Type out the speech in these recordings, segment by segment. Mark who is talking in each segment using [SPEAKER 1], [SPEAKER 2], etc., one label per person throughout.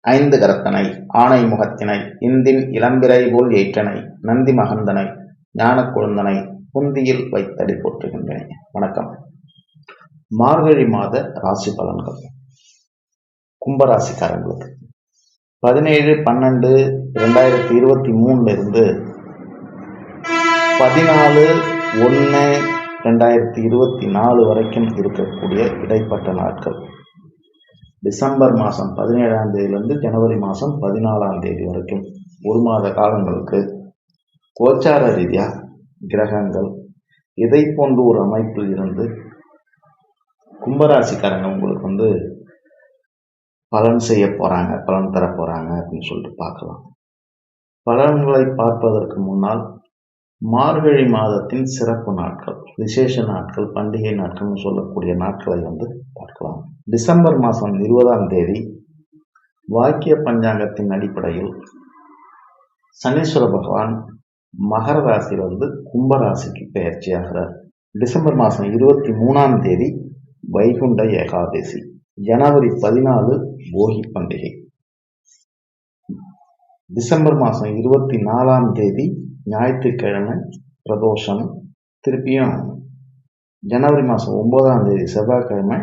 [SPEAKER 1] ஐந்து கரத்தனை ஆணை முகத்தினை இந்தின் இளம்பிறை போல் ஏற்றனை நந்தி மகந்தனை ஞானக் கொழுந்தனை புந்தியில் வைத்தடி போற்றுகின்றன. வணக்கம். மார்கழி மாத ராசி பலன்கள். கும்பராசிக்காரங்களுக்கு பதினேழு பன்னெண்டு ரெண்டாயிரத்தி இருபத்தி மூணுல இருந்து பதினாலு ஒன்று ரெண்டாயிரத்தி இருபத்தி நாலு வரைக்கும் இருக்கக்கூடிய இடைப்பட்ட நாட்கள். டிசம்பர் மாதம் பதினேழாம் தேதியிலேருந்து ஜனவரி மாதம் பதினாலாம் தேதி வரைக்கும் ஒரு மாத காலங்களுக்கு கோச்சார ரீதியாக கிரகங்கள் இதை போன்ற ஒரு அமைப்பில் இருந்து கும்பராசிக்காரங்க உங்களுக்கு வந்து பலன் செய்ய போகிறாங்க பலன் தர போகிறாங்க அப்படின்னு சொல்லிட்டு பார்க்கலாம். பலன்களை பார்ப்பதற்கு முன்னால் மார்கழி மாதத்தின் சிறப்பு நாட்கள் விசேஷ நாட்கள் பண்டிகை நாட்கள்னு சொல்லக்கூடிய நாட்களை வந்து பார்க்கலாம். டிசம்பர் மாதம் இருபதாம் தேதி வாக்கிய பஞ்சாங்கத்தின் அடிப்படையில் சனீஸ்வர பகவான் மகர ராசியிலிருந்து கும்பராசிக்கு பயிற்சியாகிறார் டிசம்பர் மாதம் இருபத்தி மூணாம் தேதி வைகுண்ட ஏகாதசி ஜனவரி பதினாலு போகி பண்டிகை. டிசம்பர் மாதம் இருபத்தி நாலாம் தேதி ஞாயிற்றுக்கிழமை பிரதோஷம் திருப்பியும் ஜனவரி மாதம் ஒன்பதாம் தேதி செவ்வாய்க்கிழமை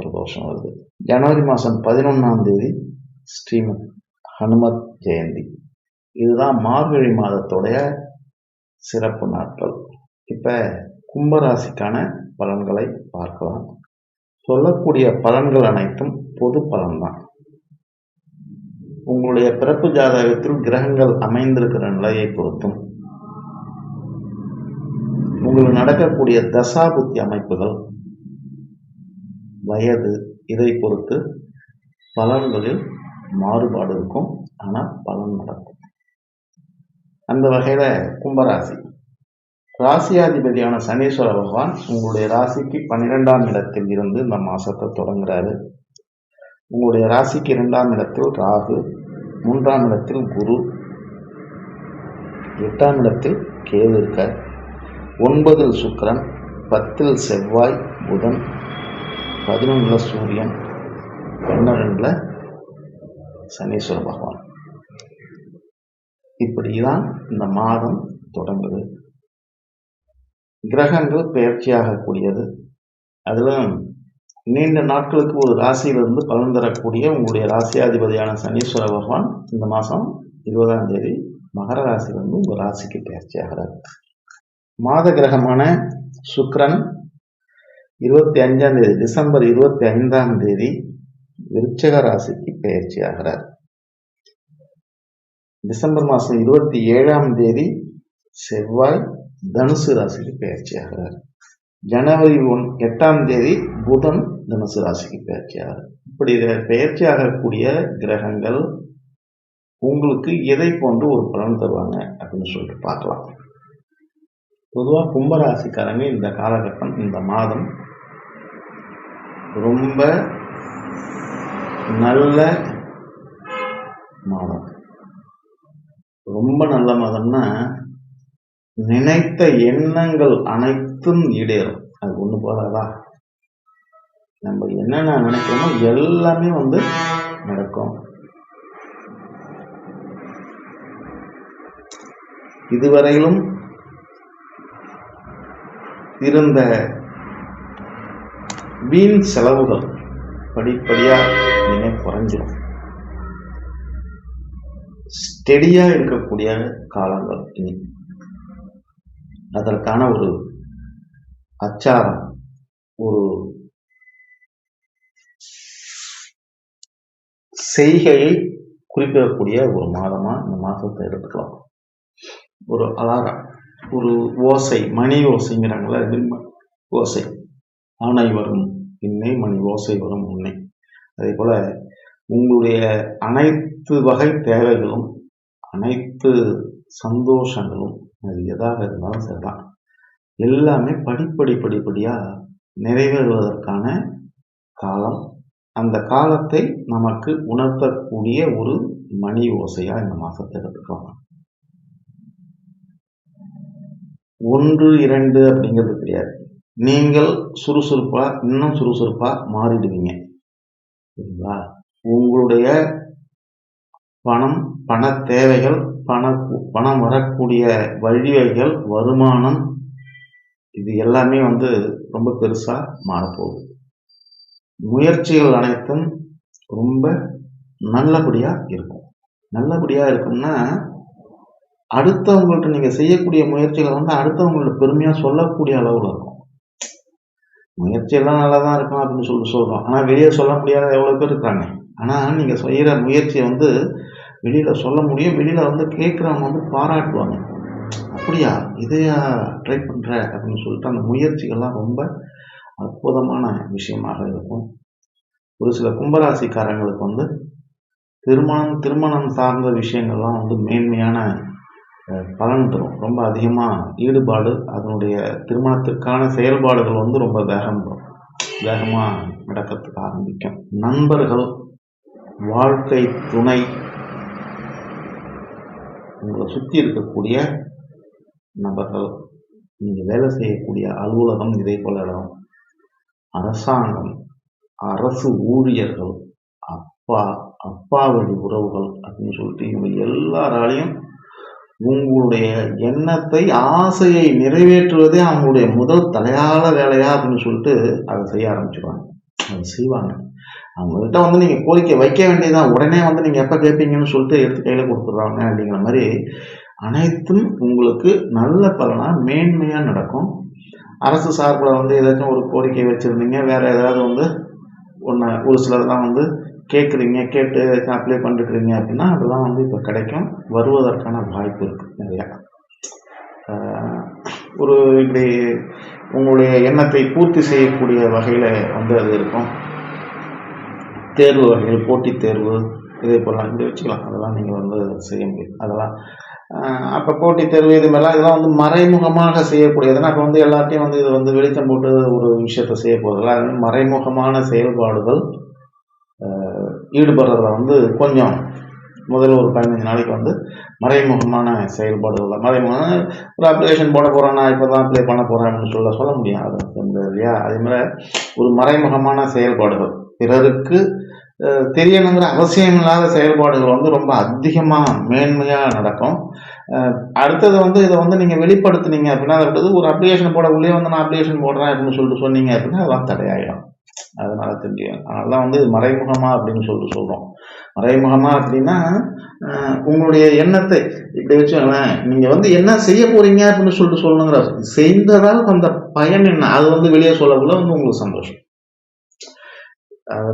[SPEAKER 1] பிரதோஷம் வருது. ஜனவரி மாதம் பதினொன்றாம் தேதி ஸ்ரீமத் ஹனுமத் ஜெயந்தி. இதுதான் மார்கழி மாதத்துடைய சிறப்பு நாட்கள். இப்போ கும்பராசிக்கான பலன்களை பார்க்கலாம். சொல்லக்கூடிய பலன்கள் அனைத்தும் பொது பலன்தான். உங்களுடைய பிறப்பு ஜாதகத்தில் கிரகங்கள் அமைந்திருக்கிற நிலையை பொறுத்தும் உங்களுக்கு நடக்கக்கூடிய தசாபுத்தி அமைப்புகள் வயது இதை பொறுத்து பலன்களில் மாறுபாடு இருக்கும். ஆனால் பலன் நடக்கும். அந்த வகையில் கும்பராசி. ராசியாதிபதியான சனீஸ்வர பகவான் உங்களுடைய ராசிக்கு பன்னிரெண்டாம் இடத்தில் இருந்து இந்த மாசத்தை தொடங்குறாரு. உங்களுடைய ராசிக்கு இரண்டாம் இடத்தில் ராகு மூன்றாம் இடத்தில் குரு எட்டாம் இடத்தில் கேது இருக்கார். ஒன்பதில் சுக்கரன் பத்தில் செவ்வாய் புதன் பதினொன்றில் சூரியன் பன்னிரெண்டில் சனீஸ்வர பகவான். இப்படிதான் இந்த மாதம் தொடங்குது. கிரகங்கள் பயிற்சியாகக்கூடியது அதிலும் நீண்ட நாட்களுக்கு ஒரு ராசியிலிருந்து பலன் தரக்கூடிய உங்களுடைய ராசியாதிபதியான சனீஸ்வர பகவான் இந்த மாதம் இருபதாம் தேதி மகர ராசியிலிருந்து உங்கள் ராசிக்கு பயிற்சியாகிறார் மாத கிரகமான சுக்ரன் இருபத்தி அஞ்சாம் தேதி டிசம்பர் இருபத்தி ஐந்தாம் தேதி விருச்சக ராசிக்கு பயிற்சி ஆகிறார். டிசம்பர் மாதம் இருபத்தி ஏழாம் தேதி செவ்வாய் தனுசு ராசிக்கு பயிற்சி ஆகிறார். ஜனவரி ஒன் எட்டாம் தேதி புதன் தனுசு ராசிக்கு பயிற்சி இப்படி பயிற்சி கிரகங்கள் உங்களுக்கு எதை போன்று ஒரு பலன் தருவாங்க அப்படின்னு சொல்லிட்டு பார்க்கலாம். பொதுவாக கும்பராசிக்காரங்க இந்த காலகட்டம் இந்த மாதம் ரொம்ப நல்ல மாதம். ரொம்ப நல்ல மாதம்னா நினைத்த எண்ணங்கள் அனைத்தும் ஈடேறும். அது ஒன்று போதாதா? நம்ம என்னென்ன நினைக்கிறோமோ எல்லாமே வந்து நடக்கும். இதுவரையிலும் இருந்த வீண் செலவுகள் படிப்படியாக இனிமேல் குறைஞ்சிடும் ஸ்டெடியாக இருக்கக்கூடிய காலங்கள் இனி. அதற்கான ஒரு அச்சாரம் ஒரு செய்கையை குறிப்பிடக்கூடிய ஒரு மாதமாக இந்த மாதத்தை எடுத்துக்கலாம். ஒரு அலாரம் ஒரு ஓசை மணி ஓசைங்கிறாங்கள ஓசை. ஆணை வரும் இன்னை மணி ஓசை வரும் உன்னை அதே போல் உங்களுடைய அனைத்து வகை தேவைகளும் அனைத்து சந்தோஷங்களும் அது எதாக இருந்தாலும் சரிதான். எல்லாமே படிப்படி படிப்படியாக நிறைவேறுவதற்கான காலம் அந்த காலத்தை நமக்கு உணர்த்தக்கூடிய ஒரு மணி ஓசையாக இந்த மாதத்தை எடுத்துக்கலாம் ஒன்று இரண்டு அப்படிங்கிறது கிடையாது நீங்கள் சுறுசுறுப்பாக இன்னும் சுறுசுறுப்பாக மாறிடுவீங்க. சரிங்களா? உங்களுடைய பணம் பண தேவைகள் பண பணம் வரக்கூடிய வழிவகைகள் வருமானம் இது எல்லாமே வந்து ரொம்ப பெருசாக மாறப்போகுது. முயற்சிகள் அனைத்தும் ரொம்ப நல்லபடியாக இருக்கும். நல்லபடியாக இருக்கும்னா அடுத்தவங்கள்ட்ட நீங்கள் செய்யக்கூடிய முயற்சிகளை வந்து அடுத்தவங்கள்ட்ட பெருமையாக சொல்லக்கூடிய அளவில் இருக்கும். முயற்சியெல்லாம் நல்லா தான் இருக்கும் அப்படின்னு சொல்லி சொல்கிறோம் ஆனால் வெளியே சொல்ல முடியாத எவ்வளோ பேர் இருக்காங்க. ஆனால் நீங்கள் செய்கிற முயற்சியை வந்து வெளியில் சொல்ல முடியும். வெளியில் வந்து கேட்குறவங்க வந்து பாராட்டுவாங்க. அப்படியா? இதையா ட்ரை பண்ணுற அப்படின்னு சொல்லிட்டு அந்த முயற்சிகள்லாம் ரொம்ப அற்புதமான விஷயமாக இருக்கும். ஒரு சில கும்பராசிக்காரங்களுக்கு வந்து திருமணம் திருமணம் சார்ந்த விஷயங்கள்லாம் வந்து மேன்மையான பலன் தரும். ரொம்ப அதிகமாக ஈடுபாடு அதனுடைய திருமணத்திற்கான செயல்பாடுகள் வந்து ரொம்ப வேகம் வேகமாக நடக்கிறதுக்கு ஆரம்பிக்கும். நண்பர்கள் வாழ்க்கை துணை உங்களை சுற்றி இருக்கக்கூடிய நபர்கள் நீங்கள் வேலை செய்யக்கூடிய அலுவலகம் இதே போல இடம். அரசாங்கம் அரசு ஊழியர்கள் அப்பா அப்பா வழி உறவுகள் அப்படின்னு சொல்லிட்டு இவங்க எல்லாராலையும் உங்களுடைய எண்ணத்தை ஆசையை நிறைவேற்றுவதே அவங்களுடைய முதல் தலையாள வேலையா அப்படின்னு சொல்லிட்டு அதை செய்ய ஆரம்பிச்சிருவாங்க. அதை செய்வாங்க. அவங்கள்ட்ட வந்து நீங்கள் கோரிக்கை வைக்க வேண்டியதான் உடனே வந்து நீங்கள் எப்போ கேட்பீங்கன்னு சொல்லிட்டு எடுத்து கையில் கொடுத்துட்றாங்க அப்படிங்கிற மாதிரி அனைத்தும் உங்களுக்கு நல்ல பலனாக மேன்மையாக நடக்கும். அரசு சார்பில் வந்து ஏதாச்சும் ஒரு கோரிக்கை வச்சுருந்தீங்க? வேறு ஏதாவது வந்து ஒன்று ஒரு சிலர்லாம் வந்து கேட்குறீங்க கேட்டு ஏதாச்சும் அப்ளை பண்ணிருக்கிறீங்க அப்படின்னா அதெல்லாம் வந்து இப்போ கிடைக்கும். வருவதற்கான வாய்ப்பு இருக்குது நிறையா. ஒரு இப்படி உங்களுடைய எண்ணத்தை பூர்த்தி செய்யக்கூடிய வகையில் வந்து அது இருக்கும். தேர்வு வகைகள் போட்டித் தேர்வு இதே போலாம் இப்படி வச்சுக்கலாம். அதெல்லாம் நீங்கள் வந்து செய்ய முடியும். அதெல்லாம் அப்போ போட்டித் தேர்வு இது மாதிரிலாம் இதெல்லாம் வந்து மறைமுகமாக செய்யக்கூடியதுன்னா அப்போ வந்து எல்லாத்தையும் வந்து இது வந்து வெளிச்சம் போட்டு ஒரு விஷயத்த செய்ய போதில்ல அது மறைமுகமான செயல்பாடுகள் ஈடுபடுறதுல வந்து கொஞ்சம் முதல்ல ஒரு பதினஞ்சு நாளைக்கு வந்து மறைமுகமான செயல்பாடுகள் தான். மறைமுகமான ஒரு அப்ளிகேஷன் போட போகிறேன் நான் இப்போ தான் அப்ளை பண்ண போகிறேன் அப்படின்னு சொல்ல சொல்ல முடியாது. இல்லையா? அதே மாதிரி ஒரு மறைமுகமான செயல்பாடுகள். பிறருக்கு தெரியணுங்கிற அவசியம் இல்லாத செயல்பாடுகள் வந்து ரொம்ப அதிகமாக மேன்மையாக நடக்கும். அடுத்தது வந்து இதை வந்து நீங்கள் வெளிப்படுத்துனீங்க அப்படின்னா அதை ஒரு அப்ளிகேஷன் போட உள்ளே வந்து நான் அப்ளிகேஷன் போடுறேன் அப்படின்னு சொல்லிட்டு சொன்னீங்க அப்படின்னா அதெல்லாம் தடையாயிடும். அதனால தெரியும். அதெல்லாம் வந்து மறைமுகமாக அப்படின்னு சொல்லிட்டு சொல்கிறோம் மறைமுகமாக அப்படின்னா உங்களுடைய எண்ணத்தை இப்படி வச்சுக்கோங்களேன் நீங்கள் வந்து என்ன செய்ய போகிறீங்க அப்படின்னு சொல்லிட்டு சொல்லணுங்கிற செய்ததால் அந்த பயன் என்ன? அது வந்து வெளியே சொல்லக்குள்ள வந்து உங்களுக்கு சந்தோஷம்.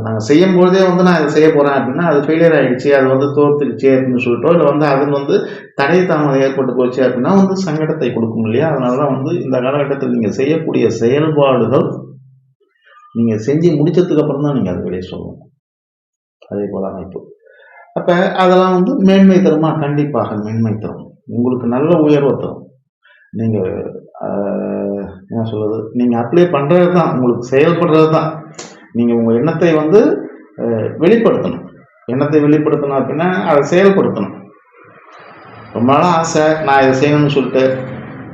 [SPEAKER 1] நாங்கள் செய்யும் பொழுதே வந்து நான் இதை செய்ய போகிறேன் அப்படின்னா அது ஃபெயிலியர் ஆகிடுச்சு அது வந்து தோற்றுடுச்சு அப்படின்னு சொல்லிட்டோ இல்லை வந்து அது வந்து தடை தாமதம் ஏற்பட்டு போச்சு அப்படின்னா வந்து சங்கடத்தை கொடுக்கும் இல்லையா? அதனால தான் வந்து இந்த காலகட்டத்தில் நீங்கள் செய்யக்கூடிய செயல்பாடுகள் நீங்கள் செஞ்சு முடித்ததுக்கு அப்புறம் தான் நீங்கள் அதை வெளியே சொல்லணும். அதே போல் அமைப்பு. அப்போ அதெல்லாம் வந்து மேன்மை தருமா? கண்டிப்பாக மேன்மை தரும். உங்களுக்கு நல்ல உயர்வை தரும். நீங்கள் என்ன சொல்கிறது நீங்கள் அப்ளை பண்ணுறது தான் உங்களுக்கு செயல்படுறது தான் நீங்கள் உங்கள் எண்ணத்தை வந்து வெளிப்படுத்தணும். எண்ணத்தை வெளிப்படுத்தணும் அப்படின்னா அதை செயல்படுத்தணும். ரொம்ப நாளாக ஆசை நான் இதை செய்யணும்னு சொல்லிட்டு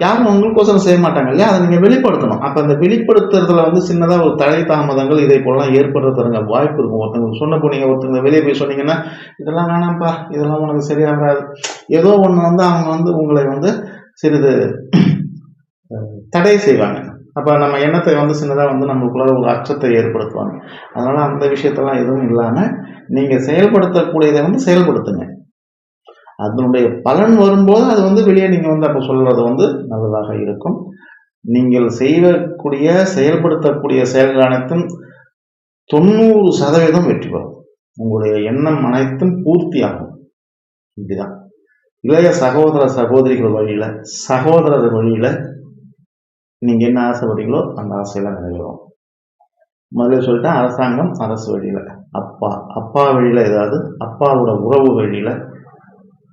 [SPEAKER 1] யாரும் உங்களுக்கோசரம் செய்ய மாட்டாங்க இல்லையா? அதை நீங்கள் வெளிப்படுத்தணும். அப்போ அந்த வெளிப்படுத்துறதுல வந்து சின்னதாக ஒரு தடை தாமதங்கள் இதை போலாம் ஏற்படுறதுங்க வாய்ப்பு இருக்கும். ஒருத்தவங்க சொன்ன போனீங்க ஒருத்தங்க வெளியே போய் சொன்னீங்கன்னா இதெல்லாம் வேணாம்ப்பா இதெல்லாம் உனக்கு சரியாகாது. ஏதோ ஒன்று வந்து அவங்க வந்து உங்களை வந்து சிறிது தடை செய்வாங்க. அப்போ நம்ம எண்ணத்தை வந்து சின்னதாக வந்து நம்மளுக்குள்ள ஒரு அச்சத்தை ஏற்படுத்துவாங்க. அதனால் அந்த விஷயத்தெல்லாம் எதுவும் இல்லாமல் நீங்கள் செயல்படுத்தக்கூடியதை வந்து செயல்படுத்துங்க. அதனுடைய பலன் வரும்போது அது வந்து வெளியே நீங்கள் வந்து அப்போ சொல்கிறது வந்து நல்லதாக இருக்கும். நீங்கள் செய்யக்கூடிய செயல்படுத்தக்கூடிய செயல்கள் அனைத்தும் தொண்ணூறு சதவீதம் வெற்றி பெறும். உங்களுடைய எண்ணம் அனைத்தும் பூர்த்தியாகும். இப்படிதான். இளைய சகோதர சகோதரிகள் வழியில் சகோதரர் வழியில் நீங்கள் என்ன ஆசைப்படுறீங்களோ அந்த ஆசையெல்லாம் நிறைவேறும். முதல்ல சொல்லிட்டேன் அரசாங்கம் அரசு வழியில். அப்பா அப்பா வழியில் ஏதாவது அப்பாவோட உறவு வழியில்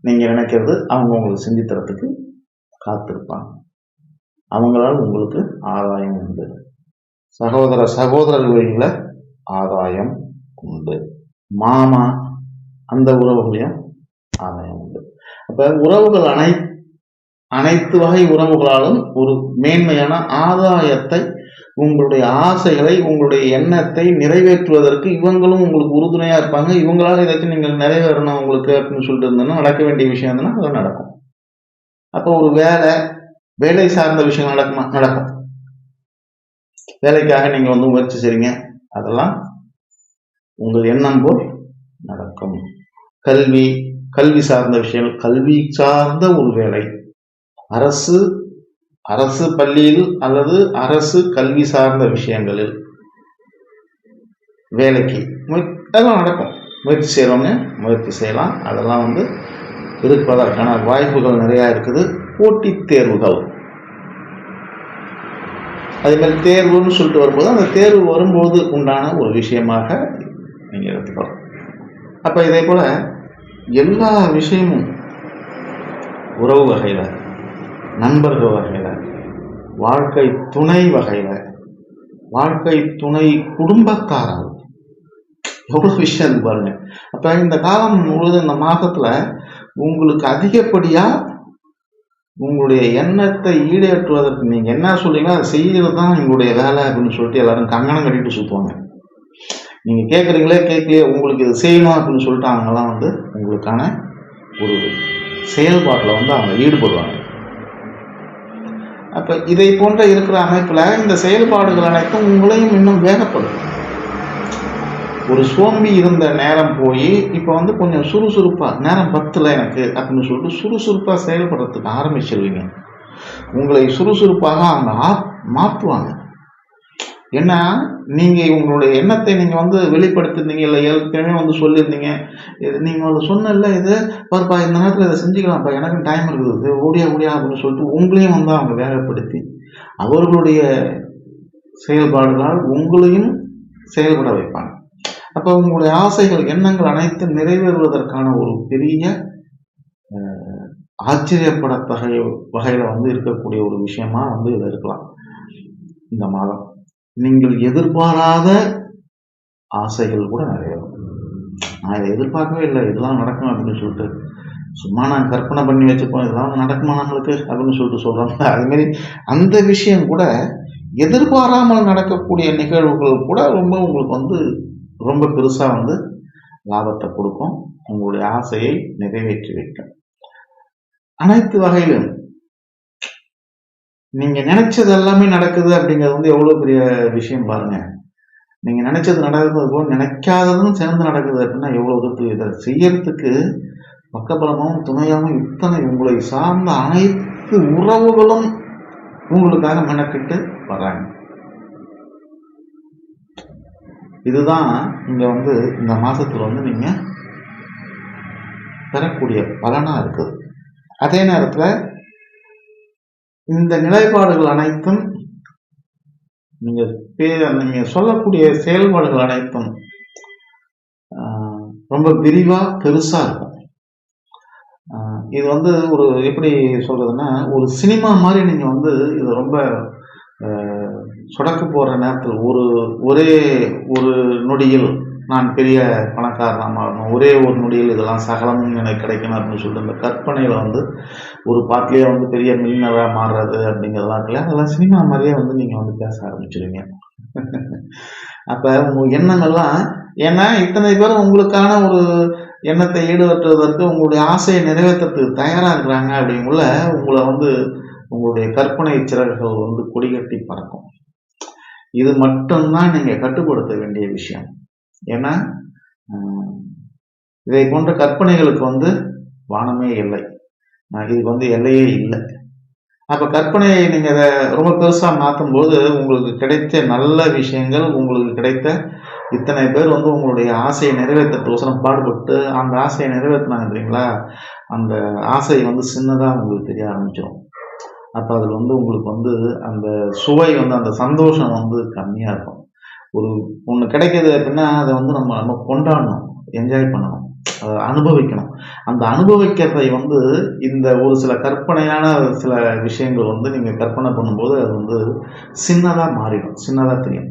[SPEAKER 1] நீங்கள் நினைக்கிறது அவங்க உங்களுக்கு செஞ்சு தரத்துக்கு காத்திருப்பாங்க. அவங்களால் உங்களுக்கு ஆதாயம் உண்டு. சகோதர சகோதரர் வழியில் ஆதாயம் உண்டு. மாமா அந்த உறவுகளையும் ஆதாயம் உண்டு. அப்போ உறவுகள் அனைத்து அனைத்து வகை உறவுகளாலும் ஒரு மேன்மையான ஆதாயத்தை உங்களுடைய ஆசைகளை உங்களுடைய எண்ணத்தை நிறைவேற்றுவதற்கு இவங்களும் உங்களுக்கு உறுதுணையாக இருப்பாங்க. இவங்களால ஏதாச்சும் நீங்கள் நிறைவேறணும் உங்களுக்கு அப்படின்னு சொல்லிட்டு இருந்தோம்னா நடக்க வேண்டிய விஷயம் இருந்ததுன்னா அது நடக்கும். அப்போ ஒரு வேலை வேலை சார்ந்த விஷயம் நடக்குமா? நடக்கும். வேலைக்காக நீங்கள் வந்து முயற்சி செய்றீங்க. அதெல்லாம் உங்கள் எண்ணம் போல் நடக்கும். கல்வி கல்வி சார்ந்த விஷயங்கள் கல்வி சார்ந்த ஒரு வேலை. அரசு அரசு பள்ளியில் அல்லது அரசு கல்வி சார்ந்த விஷயங்களில் வேலைக்கு அதெல்லாம் நடக்கும். முயற்சி செய்கிறவங்க முயற்சி செய்யலாம். அதெல்லாம் வந்து இருப்பதற்கான வாய்ப்புகள் நிறையா இருக்குது. போட்டித் தேர்வுகள். அதே மாதிரி தேர்வுன்னு சொல்லிட்டு வரும்போது அந்த தேர்வு வரும்போது உண்டான ஒரு விஷயமாக நீங்கள் எடுத்துக்கலாம் அப்போ இதே போல் எல்லா விஷயமும் உறவு வகையில் நண்பர்கள் வகையில் வாழ்க்கை துணை வகையில் வாழ்க்கை துணை குடும்பத்தாரர் எவ்வளோ விஷயம் இருக்கு பாருங்க. அப்போ இந்த காலம் முழுவதும் இந்த மாதத்தில் உங்களுக்கு அதிகப்படியாக உங்களுடைய எண்ணத்தை ஈடேற்றுவதற்கு நீங்கள் என்ன சொல்றீங்களோ அதை செய்கிறது தான் எங்களுடைய வேலை அப்படின்னு சொல்லிட்டு எல்லாரும் கங்கணம் கட்டிட்டு சுற்றுவாங்க நீங்கள் கேட்குறீங்களே கேட்கலையே உங்களுக்கு இது செய்யணும் அப்படின்னு சொல்லிட்டு அவங்கெல்லாம் வந்து உங்களுக்கான ஒரு செயல்பாட்டில் வந்து அவங்க ஈடுபடுவாங்க. அப்போ இதை போன்ற இருக்கிற அமைப்பில் இந்த செயல்பாடுகள் அனைத்தும் உங்களையும் இன்னும் வேகப்படும். ஒரு சோம்பி இருந்த நேரம் போய் இப்போ வந்து கொஞ்சம் சுறுசுறுப்பாக நேரம் பத்தில் எனக்கு அப்படின்னு சொல்லிட்டு சுறுசுறுப்பாக செயல்படுறதுக்கு ஆரம்பிச்சிருவீங்க. உங்களை சுறுசுறுப்பாக அவங்க மாற்றுவாங்க ஏன்னா நீங்கள் உங்களுடைய எண்ணத்தை நீங்கள் வந்து வெளிப்படுத்திருந்தீங்க இல்லை ஏற்கனவே வந்து சொல்லியிருந்தீங்க. இது நீங்கள் வந்து சொன்னல இது. பாருப்பா இந்த நேரத்தில் இதை செஞ்சுக்கலாம்ப்பா. எனக்கும் டைம் இருக்குது. ஓடியா ஓடியா அப்படின்னு சொல்லிட்டு உங்களையும் வந்து அவங்க வேகப்படுத்தி அவர்களுடைய செயல்பாடுகளால் உங்களையும் செயல்பட வைப்பாங்க. அப்போ உங்களுடைய ஆசைகள் எண்ணங்கள் அனைத்தும் நிறைவேறுவதற்கான ஒரு பெரிய ஆச்சரியப்படத்தகைய வகையில் வந்து இருக்கக்கூடிய ஒரு விஷயமா வந்து இதில் இருக்கலாம். இந்த மாதம். நீங்கள் எதிர்பாராத ஆசைகள் கூட நிறைய நான் இதை எதிர்பார்க்கவே இல்லை. இதெல்லாம் நடக்கும் அப்படின்னு சொல்லிட்டு. சும்மா நான் கற்பனை பண்ணி வச்சுப்போம். இதெல்லாம் நடக்குமா நம்மளுக்கு அப்படின்னு சொல்லிட்டு சொல்கிறாங்க அதுமாரி அந்த விஷயம் கூட எதிர்பாராமல் நடக்கக்கூடிய நிகழ்வுகள் கூட ரொம்ப உங்களுக்கு வந்து ரொம்ப பெருசாக வந்து லாபத்தை கொடுக்கும். உங்களுடைய ஆசையை நிறைவேற்றி வைக்கும். அனைத்து வகையிலும் நீங்க நினைச்சது எல்லாமே நடக்குது அப்படிங்கிறது வந்து எவ்வளவு பெரிய விஷயம் பாருங்க. நீங்க நினைச்சது நடக்கிறது போல் நினைக்காததும் சேர்ந்து நடக்குது அப்படின்னா எவ்வளவு தூரத்துக்கு இதை செய்யறதுக்கு பக்கபலமும் துணையாகவும் இத்தனை உங்களை சார்ந்த அனைத்து உறவுகளும் உங்களுக்காக மெனக்கிட்டு வராங்க இதுதான் இங்க வந்து இந்த மாசத்துல வந்து நீங்க பெறக்கூடிய பலனா இருக்குது. அதே நேரத்துல இந்த நிலைப்பாடுகள் அனைத்தும் நீங்க நீங்க சொல்லக்கூடிய செயல்பாடுகள் அனைத்தும் ரொம்ப விரிவா பெருசா இருக்கும். இது வந்து ஒரு எப்படி சொல்றதுன்னா ஒரு சினிமா மாதிரி நீங்க வந்து இது ரொம்ப சுடக்க போற நேரத்தில் ஒரு ஒரே ஒரு நொடியில் நான் பெரிய பணக்காரனாக மாறணும் ஒரே ஒரு நொடியில் இதெல்லாம் சகலமும் எனக்கு கிடைக்கணும் அப்படின்னு சொல்லிட்டு இந்த கற்பனையில் வந்து ஒரு பாட்டிலேயே வந்து பெரிய மில்லினராக மாறுறது அப்படிங்கிறதெல்லாம் இருக்குல்ல அதெல்லாம் சினிமா மாதிரியே வந்து நீங்கள் வந்து பேச ஆரம்பிச்சிருவீங்க. அப்போ உங்கள் எண்ணங்கள்லாம் ஏன்னா இத்தனை பேர் உங்களுக்கான ஒரு எண்ணத்தை ஈடுபட்டுவதற்கு உங்களுடைய ஆசையை நிறைவேற்றுறதுக்கு தயாராக இருக்கிறாங்க அப்படிங்குள்ள உங்களை வந்து உங்களுடைய கற்பனை சிறகுகள் வந்து கொடிகட்டி பறக்கும். இது மட்டும்தான் நீங்கள் கட்டுப்படுத்த வேண்டிய விஷயம். ஏன்னா இதை போன்ற கற்பனைகளுக்கு வந்து வானமே இல்லை. இதுக்கு வந்து எல்லையே இல்லை. அப்ப கற்பனையை நீங்க அதை ரொம்ப பெருசா மாற்றும் போது உங்களுக்கு கிடைத்த நல்ல விஷயங்கள் உங்களுக்கு கிடைத்த இத்தனை பேர் வந்து உங்களுடைய ஆசையை நிறைவேற்றத்துக்கோசரம் பாடுபட்டு அந்த ஆசையை நிறைவேற்றினாங்க தெரியுங்களா? அந்த ஆசை வந்து சின்னதாக உங்களுக்கு தெரிய ஆரம்பிச்சிடும் அப்போ அதில் வந்து உங்களுக்கு வந்து அந்த சுவை வந்து அந்த சந்தோஷம் வந்து கம்மியாக இருக்கும். ஒரு ஒன்று கிடைக்கிது அப்படின்னா அதை வந்து நம்ம நம்ம கொண்டாடணும் என்ஜாய் பண்ணணும் அதை அனுபவிக்கணும். அந்த அனுபவிக்கிறதை வந்து இந்த ஒரு சில கற்பனையான சில விஷயங்கள் வந்து நீங்கள் கற்பனை பண்ணும்போது அது வந்து சின்னதாக மாறிடும் சின்னதாக தெரியும்.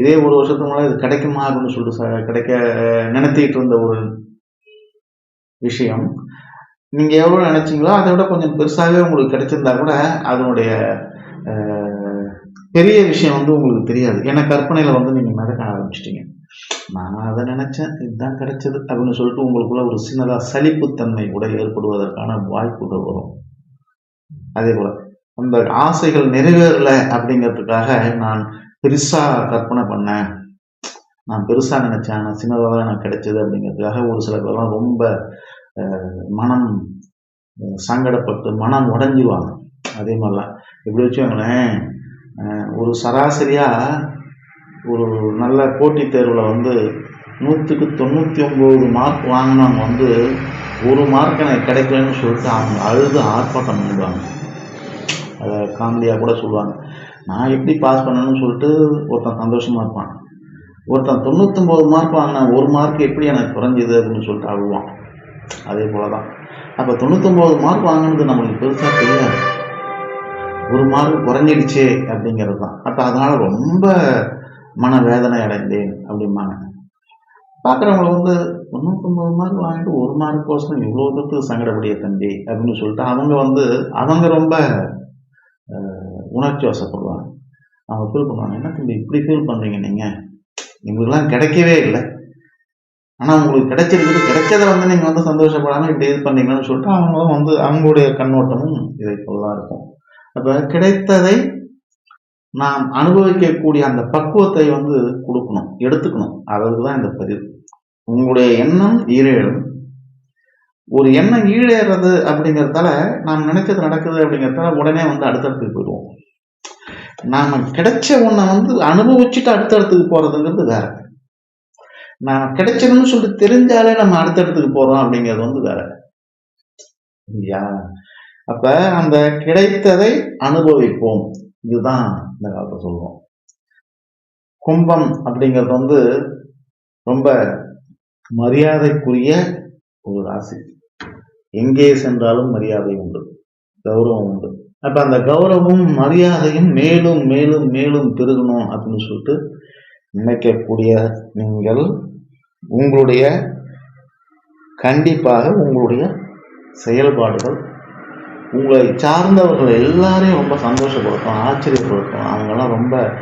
[SPEAKER 1] இதே ஒரு வருஷத்துக்கு முன்னாடி இது கிடைக்குமா அப்படின்னு சொல்லிட்டு கிடைக்க நினைத்திட்டு இருந்த ஒரு விஷயம் நீங்கள் எவ்வளோ நினச்சிங்களோ அதை விட கொஞ்சம் பெருசாகவே உங்களுக்கு கிடைச்சிருந்தா கூட அதனுடைய பெரிய விஷயம் வந்து உங்களுக்கு தெரியாது. ஏன்னா கற்பனையில் வந்து நீங்கள் நடக்க ஆரம்பிச்சிட்டீங்க. நான் அதை நினச்சேன் இதுதான் கிடைச்சது அப்படின்னு சொல்லிட்டு உங்களுக்குள்ள ஒரு சின்னதாக சலிப்புத்தன்மை கூட ஏற்படுவதற்கான வாய்ப்புகள் வரும். அதே போல் அந்த ஆசைகள் நிறைவேறலை அப்படிங்கிறதுக்காக நான் பெருசாக கற்பனை பண்ணேன். நான் பெருசாக நினச்சேன் நான் சின்னதாக எனக்கு கிடைச்சது அப்படிங்கிறதுக்காக ஒரு சில பேர்லாம் ரொம்ப மனம் சங்கடப்பட்டு மனம் உடஞ்சிருவாங்க அதே மாதிரிலாம். எப்படி வச்சுக்கோங்களேன் ஒரு சராசரியாக ஒரு நல்ல போட்டித் தேர்வில் வந்து நூற்றுக்கு தொண்ணூற்றி ஒம்பது மார்க் வாங்கினவங்க வந்து ஒரு மார்க் எனக்கு கிடைக்கலன்னு சொல்லிட்டு அவங்க அழுது ஆர்ப்பாட்டம் பண்ணிடுவாங்க. அதை காமெடியாக கூட சொல்லுவாங்க. நான் எப்படி பாஸ் பண்ணணும்னு சொல்லிட்டு ஒருத்தன் சந்தோஷமாக இருப்பான். ஒருத்தன் தொண்ணூற்றொம்பது மார்க் வாங்கினேன் ஒரு மார்க் எப்படி எனக்கு குறைஞ்சிது அப்படின்னு சொல்லிட்டு அழுவான். அதே போல தான் அப்போ தொண்ணூற்றொம்பது மார்க் வாங்கினது நம்மளுக்கு பெருசாக தெரியாது. ஒரு மார்க் குறைஞ்சிடுச்சே அப்படிங்கிறது தான் அப்போ அதனால் ரொம்ப மன வேதனை அடைந்தேன் அப்படிம்பாங்க. பார்க்குறவங்கள வந்து தொண்ணூத்தொம்பது மார்க் வாங்கிட்டு ஒரு மார்க் கோசம் இவ்வளோ தூரத்துக்கு சங்கடப்படிய தம்பி அப்படின்னு சொல்லிட்டு அவங்க வந்து அவங்க ரொம்ப உணர்ச்சி வசப்படுவாங்க. அவங்க ஃபீல் பண்ணுவாங்க என்ன தம்பி இப்படி ஃபீல் பண்ணுறீங்க நீங்கள் எங்களுக்கெல்லாம் கிடைக்கவே இல்லை. ஆனால் உங்களுக்கு கிடைச்சிருக்குது கிடைச்சதை வந்து நீங்கள் வந்து சந்தோஷப்படாமல் இப்படி இது பண்ணீங்கன்னு சொல்லிட்டு அவங்களும் வந்து அவங்களுடைய கண்ணோட்டமும் இதை போல் தான் இருக்கும். அப்ப கிடைத்ததை நாம் அனுபவிக்கக்கூடிய அந்த பக்குவத்தை வந்து கொடுக்கணும் எடுத்துக்கணும். அதற்கு தான் இந்த பதிவு. உங்களுடைய எண்ணம் ஈரேழும். ஒரு எண்ணம் ஈழேறது அப்படிங்கிறதால நாம் நினைச்சது நடக்குது அப்படிங்கிறதால உடனே வந்து அடுத்தடுத்துக்கு போயிடுவோம். நாம கிடைச்ச ஒன்றை வந்து அனுபவிச்சுட்டு அடுத்தடுத்துக்கு போறதுங்கிறது வேற. நான் கிடைச்சதுன்னு சொல்லிட்டு தெரிஞ்சாலே நம்ம அடுத்தடுத்துக்கு போறோம் அப்படிங்கிறது வந்து வேற. இல்லையா? அப்ப அந்த கிடைத்ததை அனுபவிப்போம். இதுதான் இந்த காலத்தை சொல்லுவோம் கும்பம் அப்படிங்கிறது வந்து ரொம்ப மரியாதைக்குரிய ஒரு ராசி. எங்கே சென்றாலும் மரியாதை உண்டு கௌரவம் உண்டு. அப்ப அந்த கௌரவமும் மரியாதையும் மேலும் மேலும் மேலும் பெருகணும் அப்படின்னு சொல்லிட்டு நினைக்கக்கூடிய நீங்கள் உங்களுடைய கண்டிப்பாக உங்களுடைய செயல்பாடுகள் உங்களை சார்ந்தவர்கள் எல்லாரையும் ரொம்ப சந்தோஷப்படுத்தும் ஆச்சரியப்படுத்தும் அவங்கெல்லாம் ரொம்ப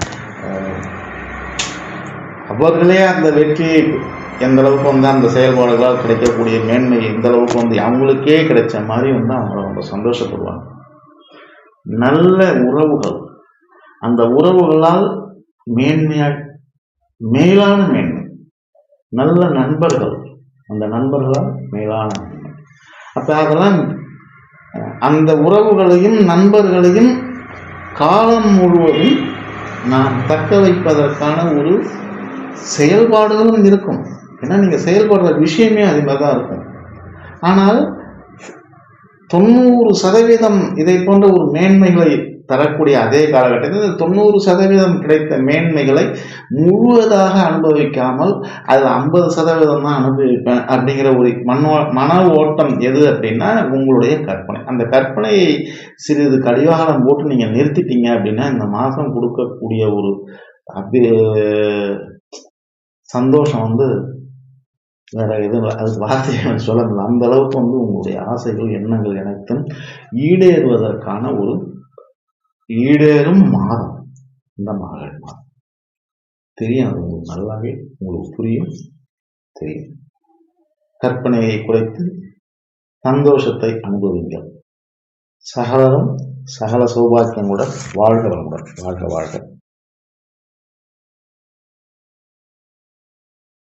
[SPEAKER 1] அவர்களே அந்த வெற்றி எந்த அளவுக்கு வந்து அந்த செயல்பாடுகளால் கிடைக்கக்கூடிய மேன்மை எந்த அளவுக்கு வந்து அவங்களுக்கே கிடைச்ச மாதிரி வந்து அவங்க ரொம்ப சந்தோஷப்படுவாங்க. நல்ல உறவுகள். அந்த உறவுகளால் மேன்மையாக மேலான மேன்மை. நல்ல நண்பர்கள். அந்த நண்பர்களால் மேலான மேன்மை. அப்போ அதெல்லாம் அந்த உறவுகளையும் நண்பர்களையும் காலம் முழுவதும் நாம் தக்க வைப்பதற்கான ஒரு செயல்பாடுகளும் இருக்கும். ஏன்னா நீங்கள் செயல்படுற விஷயமே அது மாதிரி தான் இருக்கும். ஆனால் தொண்ணூறு சதவீதம் இதை போன்ற ஒரு மேன்மைகளை தரக்கூடிய அதே காலகட்டத்தில் இந்த தொண்ணூறு சதவீதம் கிடைத்த மேன்மைகளை முழுவதாக அனுபவிக்காமல் அதில் ஐம்பது சதவீதம் தான் அனுபவிப்பேன் அப்படிங்கிற ஒரு மனோ மன ஓட்டம் எது அப்படின்னா உங்களுடைய கற்பனை. அந்த கற்பனையை சிறிது கடிவாளம் போட்டு நீங்கள் நிறுத்திட்டீங்க அப்படின்னா இந்த மாதம் கொடுக்கக்கூடிய ஒரு அபி சந்தோஷம் வந்து வேற எதுவும் அது வார்த்தையை சொல்ல அந்த அளவுக்கு வந்து உங்களுடைய ஆசைகள் எண்ணங்கள் அனைத்தும் ஈடேறுவதற்கான ஒரு ஈடேறும் மாதம் இந்த மாதம் மாதம் தெரியும் அது உங்களுக்கு நல்லாவே உங்களுக்கு புரியும். தெரியும். கற்பனையை குறைத்து சந்தோஷத்தை அனுபவிங்கள். சகலரும் சகல சௌபாக்கியங்களுடன் வாழ்க வளமுடன். வாழ்க வாழ்க.